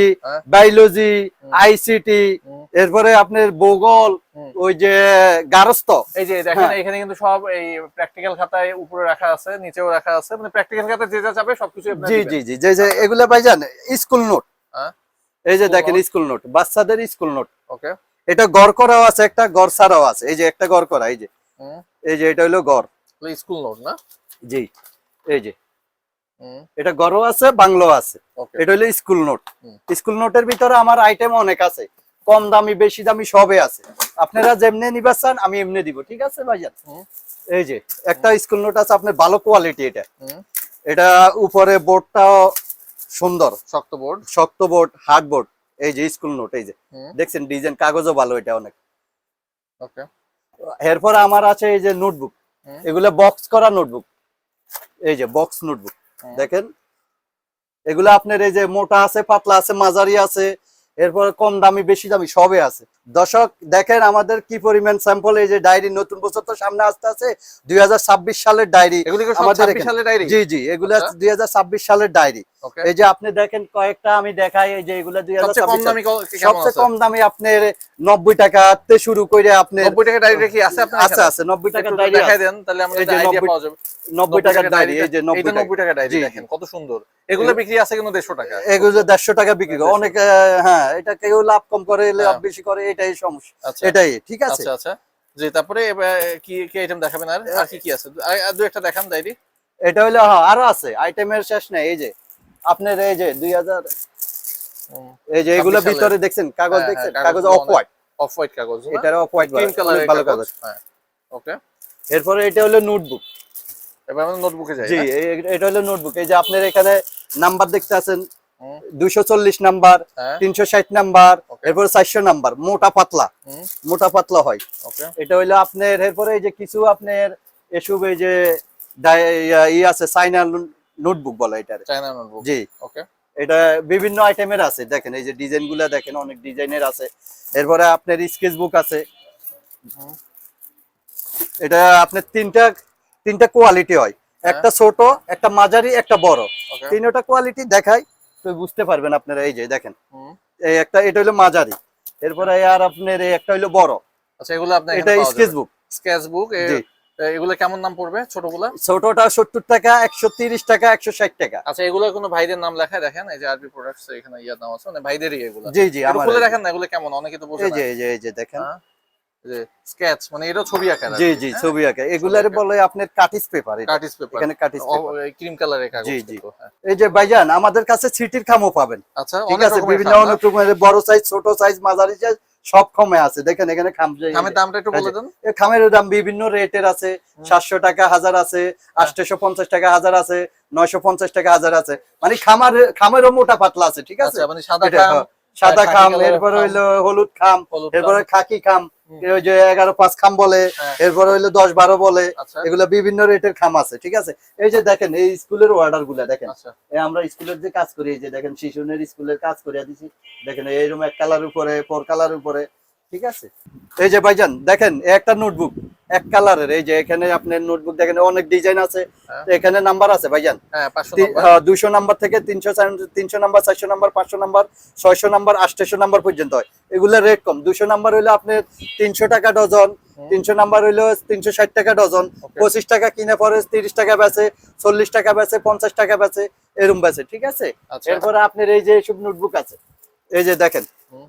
Biology. ICT এরপরে আপনার ভূগোল ওই যে গারস্থ। এই যে দেখেন হ্যাঁ। এখানে কিন্তু সব এই প্র্যাকটিক্যাল খাতায় উপরে রাখা আছে নিচেও রাখা আছে মানে প্র্যাকটিক্যাল খাতায় যে যা চাবে সবকিছু জি জি জি যে যে এগুলা পাই ভাইজান স্কুল নোট। এই যে দেখেন স্কুল নোট বাচ্চাদের স্কুল নোট ওকে এটা গড় করাও আছে একটা গড় ছাড়াও আছে এই যে একটা গড় করা এই যে। এই যে এটা হলো গড়। স্কুল নোট না? জি এই যে। এটা গড়ও আছে বাংলো আছে। এটা হলো স্কুল নোট স্কুল নোটের ভিতরে আমার আইটেম অনেক আছে। কম দামি বেশি দামি সবে আছে। আপনারা যেমনি নিবা চান আমি এমনি দিব ঠিক আছে ভাইজান? হুম। এই যে একটা স্কুল নোট আছে আপনার ভালো কোয়ালিটি এটা। এটা উপরে বোর্ডটাও সুন্দর। শক্ত বোর্ড শক্ত বোর্ড হার্ড বোর্ড এই যে স্কুল নোট এই যে। দেখছেন ডিজাইন কাগজও ভালো এটা অনেক। ওকে এরপর আমার আছে এই যে নোটবুক। এগুলো বক্স করা নোটবুক এই যে বক্স নোটবুক। দেখেন? এগুলো আপনার এই যে মোটা আছে পাতলা আছে মাঝারি আছে এরপর কম দামি বেশি দামি সবে আছে। দর্শক দেখেন আমাদের কি পরিমাণ স্যাম্পল এই যে ডায়েরি নতুন বছর তো সামনে আসতে আছে দুই হাজার ছাব্বিশ সালের ডায়েরি। এগুলি আমাদের 26 এখানে- সালের ডায়েরি? জি জি এগুলো আচ্ছা। দুই সালের ডায়েরি। এই যে আপনি দেখেন কয়েকটা আমি দেখাই এই যে এগুলো দুই সবচেয়ে কম দামে আপনার নব্বই টাকা তে শুরু করে আপনার 90 টাকা ডায়েরি কি আছে আপনার আছে আছে নব্বই টাকা একটু ডায়েরি দেখাই দেন তাহলে আমরা আইডিয়া পাওয়া যাবে। নব্বই টাকার ডায়েরি এই যে এটা নব্বই টাকা। 90 টাকা ডায়েরি। দেখেন কত সুন্দর। এগুলো বিক্রি আছে কিন্তু 150 টাকা। এগুলো দেড়শো টাকা বিক্রি করে। অনেক হ্যাঁ এটা কেউ লাভ কম করে লাভ হ্যাঁ। বেশি করে এটাই সমস্যা। আচ্ছা। এটাই ঠিক আছে? আচ্ছা আচ্ছা। জি তারপরে কি কি আইটেম দেখাবেন আর? আর কি কি আছে? আর দু একটা দেখান ডায়েরি এটা হলো হ্যাঁ আরও আছে। আইটেমের শেষ নেই এই যে। আপনার এই যে দুই হাজার এই যে এগুলো ভিতরে দেখছেন কাগজ হ্যাঁ, দেখছেন? হ্যাঁ, কাগজ অফ হোয়াইট অফ হোয়াইট কাগজ এটার অফ হোয়াইট ক্রিম কালারের ভালো কাগজ কাগজ। হ্যাঁ ওকে এরপরে এটা হলো নোটবুক এবার আমরা নোটবুকে যাই জি? এটা হলো নোটবুক এই যে আপনার এখানে নাম্বার দেখতে আছেন হুম, দুইশো চল্লিশ নাম্বার হ্যাঁ। তিনশো ষাট নাম্বার Okay. এরপরে চারশো নাম্বার মোটা পাতলা। মোটা পাতলা হয়। ওকে এটা হইল আপনার এরপরে এই যে কিছু আপনার এসব এই যে ই আছে চাইনা নোটবুক বলে এটার। চায়না নোটবুক জি। ওকে এটা বিভিন্ন আইটেমের আছে দেখেন এই যে ডিজাইনগুলা দেখেন অনেক ডিজাইনের আছে। এরপরে আপনার স্কেচ বুক আছে। এটা আপনার তিনটা তিনটা কোয়ালিটি হয়। একটা ছোট একটা মাঝারি একটা বড়। তিনটা কোয়ালিটি দেখাই তো বুঝতে পারবেন আপনারা এই যে দেখেন। এই একটা এটা হলো মাঝারি। এরপরে আর আপনার এই একটা হলো বড়। আচ্ছা এগুলো আপনি এটা স্কেচ বুক স্কেচ বুক এগুলো কেমন দাম পড়বে ছোটগুলো? ছোটটা সত্তর টাকা একশো তিরিশ টাকা একশো ষাট টাকা। আচ্ছা এগুলো কোনো ভাইদের নাম লেখা দেখেন? এই যে আরবি প্রোডাক্টস এখানে ইয়া নাম আছে মানে ভাইদেরই এগুলো। জি জি আমার খুলে দেখেন না এগুলো কেমন? অনেকে তো এই যে এই যে দেখেন। হ্যাঁ? যে স্কেচ মানে এটা ছবি আঁকা জি জি ছবি আঁকা। এগুলার বলে আপনার কাটিস পেপার পেপার এখানে কাটিস ক্রিম কালারের কাগজ জি, জি। হ্যাঁ। এই যে ভাইজান আমাদের কাছে সিটির খামও পাবেন। আচ্ছা ঠিক আছে বিভিন্ন রকমের বড় সাইজ ছোট সাইজ মাঝারি সাইজ সব কমে আছে। দেখেন এখানে খামের দামটা একটু বলে দেন। খামের দাম বিভিন্ন রেটের আছে। সাতশো টাকা হাজার আছে আটশো পঞ্চাশ টাকা হাজার আছে নয়শো পঞ্চাশ টাকা হাজার আছে। মানে খামার খামেরও মোটা পাতলা আছে ঠিক আছে? আচ্ছা মানে সাদা হ্যাঁ, সাদা খাম কালারের এরপরে হইল হলুদ খাম এরপরে খাকি খাম ওই যে এগারো পাঁচ খাম বলে হ্যাঁ। এরপরে হইল দশ বারো বলে আচ্ছা। এগুলো বিভিন্ন রেটের খাম আছে ঠিক আছে? এই যে দেখেন এই স্কুলের অর্ডারগুলা দেখেন। আচ্ছা। আমরা স্কুলের যে কাজ করি এই যে দেখেন শিশুনের স্কুলের কাজ করিয়া দিছি। দেখেন এইরকম এক কালার উপরে ফোর কালার উপরে ঠিক আছে? এই যে ভাইজান দেখেন একটা নোটবুক। এক কালারের এই যে এখানে আপনার নোটবুক দেখেন অনেক ডিজাইন আছে। হ্যাঁ। এখানে নাম্বার আছে ভাইজান? হ্যাঁ দুইশো নাম্বার থেকে তিনশো তিনশো নাম্বার চারশো নাম্বার পাঁচশো নাম্বার ছয়শো নাম্বার আটশো নাম্বার পর্যন্ত হয়। এগুলোর রেট কম। দুশো নাম্বার হইল আপনার তিনশো টাকা ডজন তিনশো নাম্বার হইল তিনশো ষাট টাকা ডজন পঁচিশ টাকা কিনে পরে তিরিশ টাকা বেচে চল্লিশ টাকা বেচে পঞ্চাশ টাকা বেচে এরম বেচে ঠিক আছে? আচ্ছা। এরপরে আপনার এই যে সব নোটবুক আছে এই যে দেখেন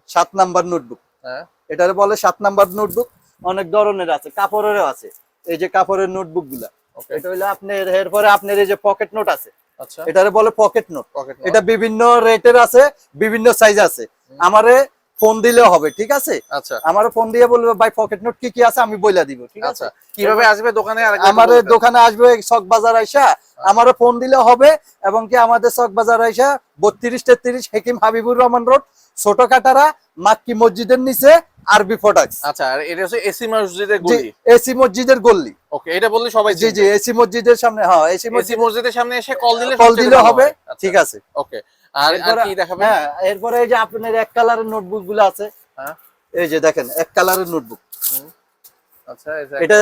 সাত নাম্বার নোটবুক হ্যাঁ। এটার বলে সাত নাম্বার নোটবুক অনেক ধরনের আছে কাপড়েরও আছে। এই যে কাপড়ের নোটবুকগুলা এটা হইল আপনার এরপরে আপনার এই যে পকেট নোট আছে আচ্ছা। এটারে বলে পকেট নোট এটা বিভিন্ন রেটের আছে বিভিন্ন সাইজ আছে। আমারে ফোন দিলে হবে ঠিক আছে? আচ্ছা। আমার ফোন দিয়ে বলবে ভাই পকেট নোট কি কি আছে আমি বইলা দিব ঠিক আছে? আচ্ছা। কীভাবে আসবে দোকানে আর আমার দোকানে আসবে চক বাজার আইসা আমারও ফোন দিলে হবে এবং কি আমাদের চক বাজার আইসা বত্রিশ তেত্রিশ হেকিম হাবিবুর রহমান রোড ছোট কাটারা মাক্কি মসজিদের নিচে আরবি প্রোডাক্টস আচ্ছা আর এটা হচ্ছে এসি মসজিদের গলি। এসি মসজিদের গল্লি ওকে এটা বললে সবাই জি জি এসি মসজিদের সামনে হ্যাঁ এসি মসজিদের সামনে এসে কল দিলে কল দিলে হবে আচ্ছা, ঠিক আছে। ওকে আর আর কি দেখাবেন? হ্যাঁ এরপরে এই যে আপনার এক কালারের নোটবুকগুলো আছে। হ্যাঁ। এই যে দেখেন এক কালারের নোটবুক আচ্ছা এটা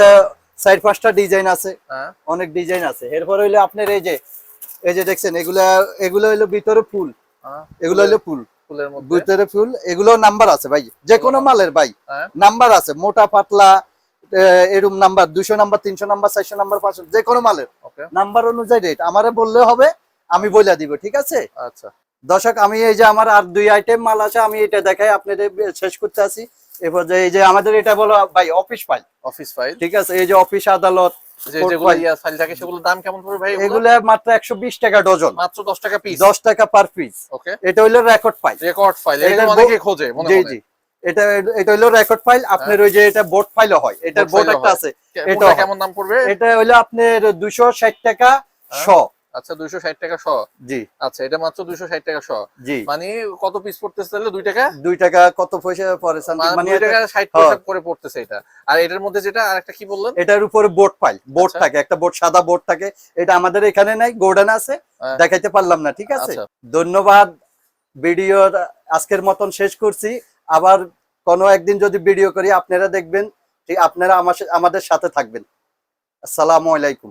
চার পাঁচটা ডিজাইন আছে। হ্যাঁ। অনেক ডিজাইন আছে। এরপরে হইল আপনার এই যে এই যে দেখছেন এগুলা এগুলো হইল ভিতরে ফুল। হ্যাঁ, এগুলো হইল ফুল। ফুলের মধ্যে? ফুল এগুলো নাম্বার আছে ভাই যে কোনো মালের ভাই। হ্যাঁ। নাম্বার আছে মোটা পাতলা এরম নাম্বার দুশো নাম্বার তিনশো নাম্বার চারশো নাম্বার পাঁচশো যে কোনো মালের নাম্বার অনুযায়ী রেট আমারে বললে হবে আমি বইলা দিব ঠিক আছে? আচ্ছা। দর্শক আমি এই যে আমার আর দুই আইটেম মাল আছে আমি এটা দেখাই আপনাদের শেষ করতে আসি। এরপর যে এই যে আমাদের এটা বলো ভাই অফিস ফাইল অফিস ফাইল ঠিক আছে এই যে অফিস আদালত যে court যেগুলো file। ফাইল থাকে সেগুলোর দাম কেমন পড়বে ভাই এগুলো? এগুলো মাত্র একশো বিশ টাকা ডজন। মাত্র 10 টাকা পিস দশ টাকা পার পিস এটা হইল রেকর্ড ফাইল রেকর্ড ফাইল এটা রেকর্ড ফাইল আপনার ওই যে এটা বোর্ড ফাইলও হয়। এটার বোর্ড একটা আছে। এটা কেমন দাম পড়বে? এটা হইল আপনার দুশো ষাট টাকা শ। আচ্ছা দুইশো ষাট টাকা শ জি। আচ্ছা এটা মাত্র দুইশো ষাট টাকা শ জি। মানে কত পিস পড়তেছে তাহলে? দুই টাকা? দুই টাকা কত পয়সা পরে মানে মানে টাকা হ্যাঁ। পয়সা করে পড়তেছে এটা। আর এটার মধ্যে যেটা আর একটা কি বললেন? এটার উপরে বোর্ড পাই বোর্ড। থাকে একটা বোর্ড সাদা বোর্ড থাকে। এটা আমাদের এখানে নাই গোডান আছে। হ্যাঁ। দেখাইতে পারলাম না ঠিক আছে? আচ্ছা। ধন্যবাদ। ভিডিওর আজকের মতন শেষ করছি। আবার কোনো একদিন যদি ভিডিও করি আপনারা দেখবেন ঠিক আপনারা আমার আমাদের সাথে থাকবেন। আসসালামু আলাইকুম।